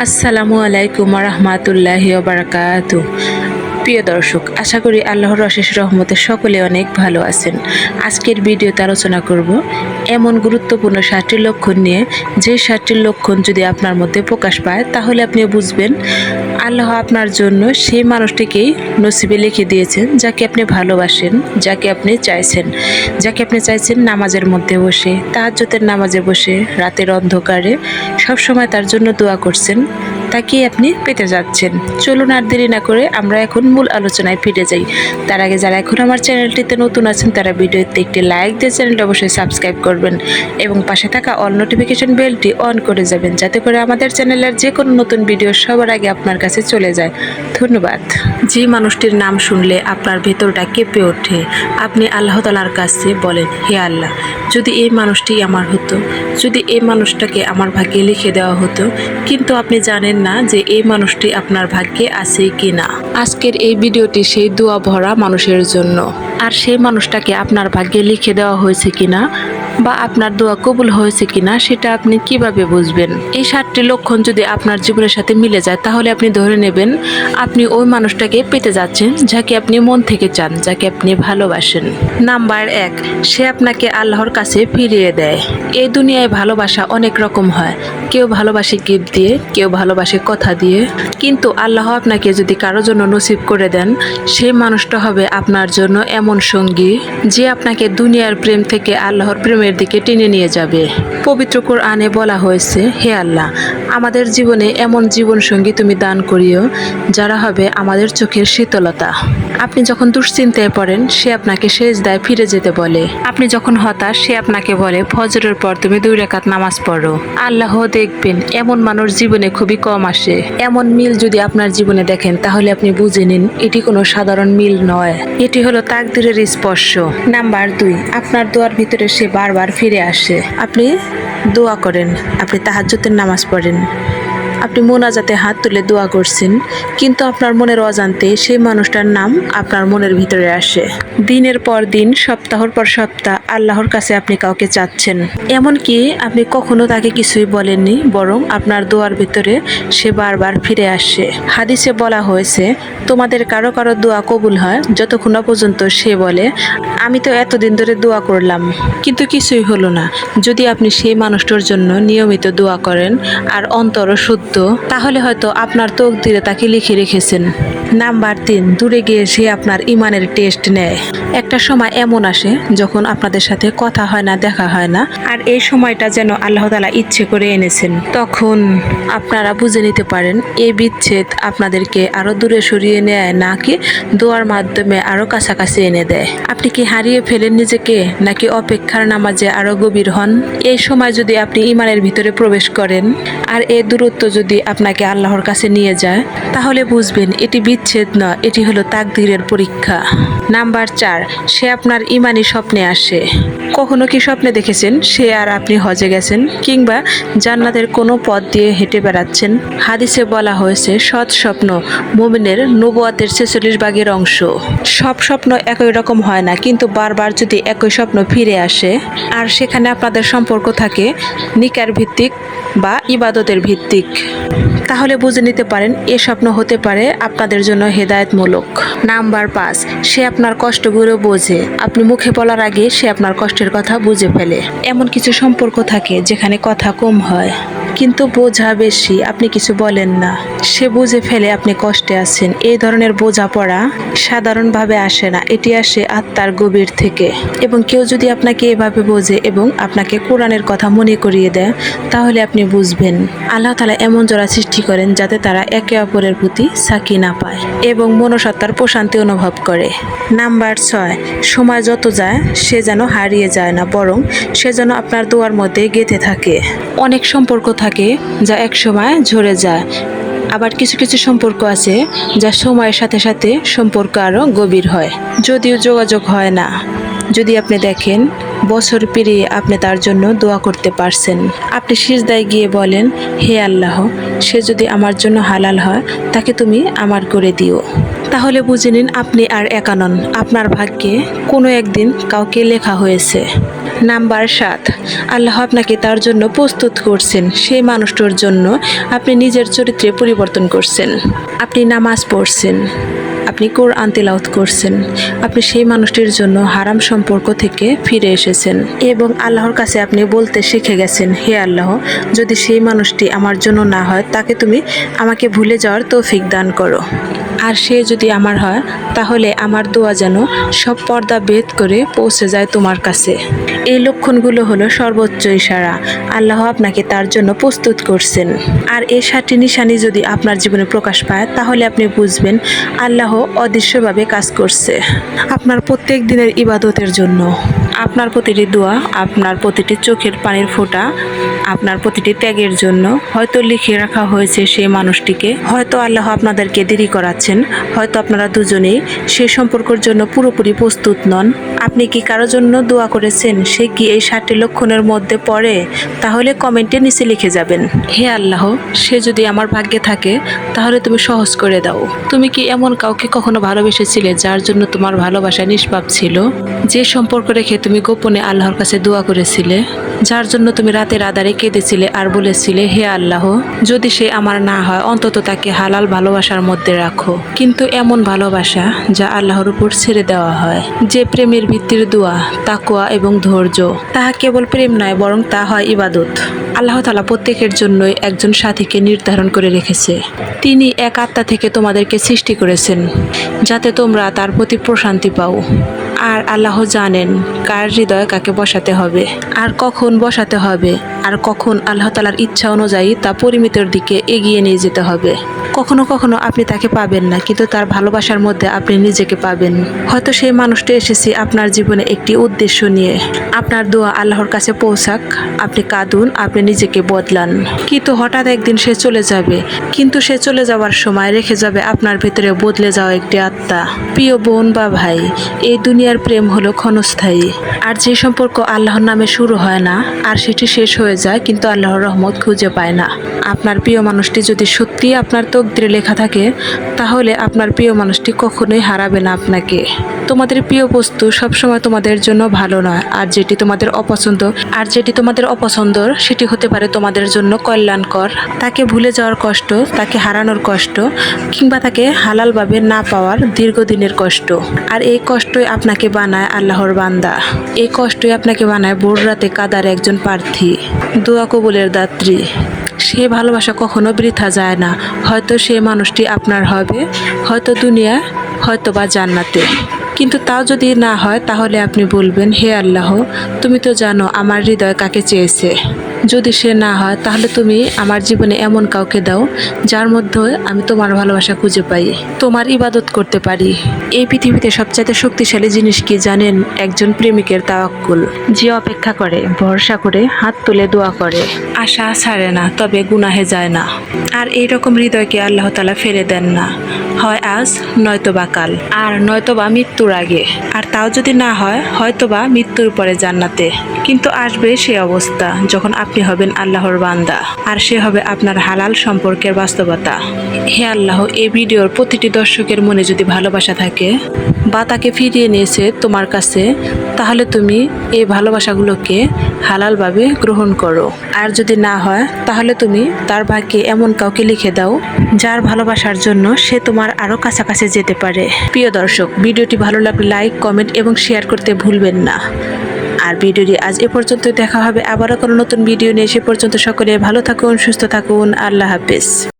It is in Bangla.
আসসালামু আলাইকুম রহমাতুল্লাহি বারাকাতু প্রিয় দর্শক, আশা করি আল্লাহর অশেষ রহমতে সকলে অনেক ভালো আছেন। আজকের ভিডিওতে আলোচনা করব এমন গুরুত্বপূর্ণ সাতটি লক্ষণ নিয়ে। যে সাতটি লক্ষণ যদি আপনার মধ্যে প্রকাশ পায়, তাহলে আপনি বুঝবেন, আল্লাহ আপনার জন্য সেই মানুষটিকেই নসিবে লিখে দিয়েছেন, যাকে আপনি ভালোবাসেন, যাকে আপনি চাইছেন। যাকে আপনি চাইছেন নামাজের মধ্যে বসে তাহাজ্জতের নামাজে বসে, রাতের অন্ধকারে সবসময় তার জন্য দোয়া করছেন। তাকেই আপনি পেতে যাচ্ছেন। চলুন আর দেরি না করে আমরা এখন মূল আলোচনায় ফিরে যাই। তার আগে যারা এখন আমার চ্যানেলটিতে নতুন আছেন, তারা ভিডিওতে একটি লাইক দিয়ে চ্যানেলটি অবশ্যই সাবস্ক্রাইব করবেন এবং পাশে থাকা অল নোটিফিকেশন বেলটি অন করে যাবেন, যাতে করে আমাদের চ্যানেলের যে কোনো নতুন ভিডিও সবার আগে আপনার কাছে চলে যায়। ধন্যবাদ। যে মানুষটির নাম শুনলে আপনার ভেতরটা কেঁপে ওঠে। আপনি আল্লাহ তালার কাছে বলেন, হে আল্লাহ, যদি এই মানুষটি আমার হতো, যদি এই মানুষটাকে আমার ভাগ্যে লিখে দেওয়া হতো, কিন্তু আপনি জানেন না যে এই মানুষটি আপনার ভাগ্যে আছে কি না আজকের এই ভিডিওটি সেই দোয়া ভরা মানুষের জন্য। আর সেই মানুষটাকে আপনার ভাগ্যে লিখে দেওয়া হয়েছে কিনা বা আপনার দোয়া কবুল হয়েছে কিনা সেটা আপনি কীভাবে বুঝবেন? এই সাতটি লক্ষণ যদি আপনার জীবনের সাথে মিলে যায়, তাহলে আপনি ধরে নেবেন, আপনি ওই মানুষটাকে পেতে যাচ্ছেন যাকে আপনি মন থেকে চান, যাকে আপনি ভালোবাসেন। নাম্বার এক, সে আপনাকে আল্লাহর কাছে ফিরিয়ে দেয়। এই দুনিয়ায় ভালোবাসা অনেক রকম হয়। কেউ ভালোবাসে গিফট দিয়ে, কেউ ভালোবাসে কথা দিয়ে। কিন্তু আল্লাহ আপনাকে যদি কারোর জন্য নসিব করে দেন, সেই মানুষটা হবে আপনার জন্য এমন সঙ্গী, যে আপনাকে দুনিয়ার প্রেম থেকে আল্লাহর দিকে টেনে নিয়ে যাবে। পবিত্র কোরআনে বলা হয়েছে হে আল্লাহ আমাদের জীবনে এমন জীবন সঙ্গী তুমি দান করিও, যারা হবে আমাদের চোখের শীতলতা। আপনি যখন দুশ্চিন্তায় পড়েন, সে আপনাকে শেষ দায় ফিরে যেতে বলে। আপনি যখন হতাশ, সে আপনাকে বলে, ফজরের পর তুমি দুই রেখাত নামাজ পড়ো। আল্লাহ দেখবেন, এমন মানুষ জীবনে খুবই কম আসে। এমন মিল যদি আপনার জীবনে দেখেন, তাহলে আপনি বুঝে নিন, এটি কোনো সাধারণ মিল নয়। এটি হলো তাকদিরের স্পর্শ। নাম্বার দুই, আপনার দোয়ার ভিতরে সে বারবার ফিরে আসে। আপনি দোয়া করেন, আপনি তাহাজ্জুদের নামাজ পড়েন। আমিন আপনি মোনাজাতে হাত তুলে দোয়া করছেন, কিন্তু আপনার মনের অজান্তে সেই মানুষটার নাম আপনার মনের ভিতরে আসে। দিনের পর দিন, সপ্তাহর পর সপ্তাহ আল্লাহর কাছে আপনি কাউকে চাচ্ছেন। এমনকি আপনি কখনো তাকে কিছুই বলেননি, বরং আপনার দোয়ার ভিতরে সে বারবার ফিরে আসে। হাদিসে বলা হয়েছে, তোমাদের কারও কারও দোয়া কবুল হয় যতক্ষণ পর্যন্ত সে বলে, আমি তো এতদিন ধরে দোয়া করলাম। কিন্তু কিছুই হলো না। যদি আপনি সেই মানুষটার জন্য নিয়মিত দোয়া করেন, আর অন্তর শুদ্ধ তাহলে হয়তো আপনার তকদিরে তাকে লিখে রেখেছেন। নাম্বার তিন, দূরে গিয়ে সে আপনার ইমানের টেস্ট নেয়। একটা সময় এমন আসে যখন আপনাদের সাথে কথা হয় না, দেখা হয় না, আর এই সময়টা যেন আল্লাহ তালা ইচ্ছে করে এনেছেন। তখন আপনারা বুঝে নিতে পারেন এই বিচ্ছেদ আপনাদেরকে আরও দূরে সরিয়ে নেয় নাকি দোয়ার মাধ্যমে আরও কাছাকাছি এনে দেয়। আপনি কি হারিয়ে ফেলেন নিজেকে, নাকি অপেক্ষার নামাজে আরও গভীর হন? এই সময় যদি আপনি ইমানের ভিতরে প্রবেশ করেন, আর এই দূরত্ব যদি আপনাকে আল্লাহর কাছে নিয়ে যায়, তাহলে বুঝবেন এটি বিচ্ছেদ নয় এটি হলো তাকদিরের পরীক্ষা। নাম্বার চার, সে আপনার ইমানি স্বপ্নে আসে। কখনো কি স্বপ্নে দেখেছেন? সে আর আপনি হজে গেছেন? কিংবা জান্নাতের কোনো পথ দিয়ে হেঁটে বেড়াচ্ছেন? হাদিসে বলা হয়েছে, সৎ স্বপ্ন মোমিনের নবুয়াতের ছেচল্লিশ ভাগের অংশ। সব স্বপ্ন একই রকম হয় না, কিন্তু বারবার যদি একই স্বপ্ন ফিরে আসে, আর সেখানে আপনাদের সম্পর্ক থাকে নিকার ভিত্তিক বা ইবাদতের ভিত্তিক। তাহলে বুঝে নিতে পারেন, এ স্বপ্ন হতে পারে আপনাদের জন্য হেদায়তমূলক। নাম্বার পাঁচ, সে আপনার কষ্টগুলো বোঝে। আপনি মুখে বলার আগে সে আপনার কষ্টের কথা বুঝে ফেলে। এমন কিছু সম্পর্ক থাকে যেখানে কথা কম হয়। কিন্তু বোঝা বেশি, আপনি কিছু বলেন না। সে বুঝে ফেলে আপনি কষ্টে আছেন। এই ধরনের বোঝাপড়া সাধারণভাবে আসে না। এটি আসে আত্মার গভীর থেকে। এবং কেউ যদি আপনাকে এভাবে বোঝে এবং আপনাকে কোরআনের কথা মনে করিয়ে দেয়, তাহলে আপনি বুঝবেন। আল্লাহ তালা এমন জোড়া সৃষ্টি করেন যাতে তারা একে অপরের প্রতি সাকি না পায় এবং মনসত্তার প্রশান্তি অনুভব করে। নাম্বার ছয়, সময় যত যায়, সে যেন হারিয়ে যায় না, বরং সে যেন আপনার দোয়ার মধ্যে গেঁথে থাকে। অনেক সম্পর্ক থাকে। যা একসময় ঝরে যায়। আবার কিছু কিছু সম্পর্ক আছে, যা সময়ের সাথে সাথে সম্পর্ক আরও গভীর হয়। যদিও যোগাযোগ হয় না। যদি আপনি দেখেন, বছর পেরিয়ে আপনি তার জন্য দোয়া করতে পারছেন। আপনি সিজদায় গিয়ে বলেন, হে আল্লাহ, সে যদি আমার জন্য হালাল হয়, তাকে তুমি আমার করে দিও। তাহলে বুঝে নিন, আপনি আর একা নন। আপনার ভাগ্যে কোনো একদিন কাউকে লেখা হয়েছে। নাম্বার সাত, আল্লাহ আপনাকে তার জন্য প্রস্তুত করছেন। সেই মানুষটার জন্য আপনি নিজের চরিত্রে পরিবর্তন করছেন। আপনি নামাজ পড়ছেন। আপনি কোরআন তেলাওত করছেন। আপনি সেই মানুষটির জন্য হারাম সম্পর্ক থেকে ফিরে এসেছেন এবং আল্লাহর কাছে আপনি বলতে শিখে গেছেন, হে আল্লাহ, যদি সেই মানুষটি আমার জন্য না হয়, তাকে তুমি আমাকে ভুলে যাওয়ার তৌফিক দান করো। আর সে যদি আমার হয়, তাহলে আমার দোয়া যেন সব পর্দা ভেদ করে পৌঁছে যায় তোমার কাছে। এই লক্ষণগুলো হলো সর্বোচ্চ ইশারা। আল্লাহ আপনাকে তার জন্য প্রস্তুত করছেন। আর এই সাতটি নিশানি যদি আপনার জীবনে প্রকাশ পায়, তাহলে আপনি বুঝবেন, আল্লাহ অদৃশ্যভাবে কাজ করছে। আপনার প্রত্যেক দিনের ইবাদতের জন্য। আপনার প্রতিটি দোয়া, আপনার প্রতিটি চোখের পানির ফোঁটা, আপনার প্রতিটি ত্যাগের জন্য হয়তো লিখে রাখা হয়েছে সেই মানুষটিকে। হয়তো আল্লাহ আপনাদেরকে দেরি করাচ্ছেন। হয়তো আপনারা দুজনেই সেই সম্পর্কের জন্য পুরোপুরি প্রস্তুত নন। আপনি কি কারোর জন্য দোয়া করেছেন? সে কি এই ষাটটি লক্ষণের মধ্যে পড়ে? তাহলে কমেন্টে নিচে লিখে যাবেন। হে আল্লাহ, সে যদি আমার ভাগ্যে থাকে, তাহলে তুমি সহজ করে দাও। তুমি কি এমন কাউকে কখনো ভালোবেসেছিলে যার জন্য তোমার ভালোবাসা নিষ্পাপ ছিল? যে সম্পর্ক রেখে গোপনে আল্লাহর কাছে দোয়া করেছিলে, যার জন্য তুমি রাতের আধারে কেঁদেছিলে আর বলেছিলে, হে আল্লাহ, যদি সে আমার না হয়, অন্তত তাকে হালাল ভালোবাসার মধ্যে রাখো। কিন্তু এমন ভালোবাসা যা আল্লাহর উপর ছেড়ে দেওয়া হয়। যে প্রেমের ভিত্তির দোয়া তাকুয়া এবং ধৈর্য, তাহা কেবল প্রেম নয়, বরং তা হয় ইবাদত। আল্লাহ তালা প্রত্যেকের জন্যই একজন সাথীকে নির্ধারণ করে রেখেছে। তিনি এক আত্মা থেকে তোমাদেরকে সৃষ্টি করেছেন, যাতে তোমরা তার প্রতি প্রশান্তি পাও। আর আল্লাহ জানেন কার হৃদয় কাকে বসাতে হবে, আর কখন বসাতে হবে, আর কখন আল্লাহ তালার ইচ্ছা অনুযায়ী তা পরিমিতের দিকে এগিয়ে নিয়ে যেতে হবে। কখনো কখনো আপনি তাকে পাবেন না, কিন্তু তার ভালোবাসার মধ্যে আপনি নিজেকে পাবেন। হয়তো সেই মানুষটি এসেছে আপনার জীবনে একটি উদ্দেশ্য নিয়ে। আপনার দোয়া আল্লাহর কাছে পৌঁছাক, আপনি কাঁদুন, আপনি নিজেকে বদলান। কিন্তু হঠাৎ একদিন সে চলে যাবে, কিন্তু সে চলে যাওয়ার সময় রেখে যাবে আপনার ভেতরে বদলে যাওয়া একটি আত্মা। প্রিয় বোন বা ভাই, এই দুনিয়ার প্রেম হলো ক্ষণস্থায়ী। আর যে সম্পর্ক আল্লাহর নামে শুরু হয় না, আর সেটি শেষ হয়ে যায়, কিন্তু আল্লাহর রহমত খুঁজে পায় না। আপনার প্রিয় মানুষটি যদি সত্যি আপনার তকদিরে লেখা থাকে, তাহলে আপনার প্রিয় মানুষটি কখনোই হারাবে না আপনাকে। তোমাদের প্রিয় বস্তু সবসময় তোমাদের জন্য ভালো নয়, আর যেটি তোমাদের অপছন্দ, আর যেটি তোমাদের অপছন্দর, সেটি হতে পারে তোমাদের জন্য কল্যাণকর। তাকে ভুলে যাওয়ার কষ্ট, তাকে হারানোর কষ্ট, কিংবা তাকে হালালভাবে না পাওয়ার দীর্ঘদিনের কষ্ট। আর এই কষ্টই আপনাকে বানায় আল্লাহর বান্দা। এই কষ্টই আপনাকে বানায় ভোর রাতে কাদার একজন প্রার্থী, দোয়া কবুলের দাত্রী। সে ভালোবাসা কখনো বৃথা যায় না। হয়তো সে মানুষটি আপনার হবে, হয়তো দুনিয়া হয়তো বা জান্নাতে। কিন্তু তাও যদি না হয়, তাহলে আপনি বলবেন, হে আল্লাহ, তুমি তো জানো আমার হৃদয় কাকে চেয়েছে। যদি সে না হয়, তাহলে তুমি আমার জীবনে এমন কাউকে দাও, যার মধ্যে আমি তোমার ভালোবাসা খুঁজে পাই। তোমার ইবাদত করতে পারি। এই পৃথিবীতে সবচাইতে শক্তিশালী জিনিস কি জানেন একজন প্রেমিকের তাওয়াক্কুল? যে অপেক্ষা করে, ভরসা করে, হাত তুলে দোয়া করে। আশা ছাড়ে না, তবে গুনাহে যায় না। আর এই রকম হৃদয়কে আল্লাহ তালা ফেলে দেন না। হয় আজ নয়তো বা কাল। আর নয়তো বা মৃত্যুর আগে। আর তাও যদি না হয় হয়তো বা মৃত্যুর পরে জান্নাতে। কিন্তু আসবে সে অবস্থা, যখন আপনি হবেন আল্লাহর বান্দা। আর সে হবে আপনার হালাল সম্পর্কের বাস্তবতা। হে আল্লাহ, এই ভিডিওর প্রতিটি দর্শকের মনে যদি ভালোবাসা থাকে বা তাকে ফিরিয়ে নিয়েছে তোমার কাছে, তাহলে তুমি এই ভালোবাসাগুলোকে হালালভাবে গ্রহণ করো। আর যদি না হয়, তাহলে তুমি তার ভাগ্যে এমন কাউকে লিখে দাও, যার ভালোবাসার জন্য সে তোমার আরও কাছাকাছি যেতে পারে। প্রিয় দর্শক, ভিডিওটি ভালো লাগলে লাইক, কমেন্ট এবং শেয়ার করতে ভুলবেন না। আর ভিডিওটি আজ এ পর্যন্ত দেখা হবে আবারও কোনো নতুন ভিডিও নিয়ে। সে পর্যন্ত সকলে ভালো থাকুন, সুস্থ থাকুন, আল্লাহ হাফেজ।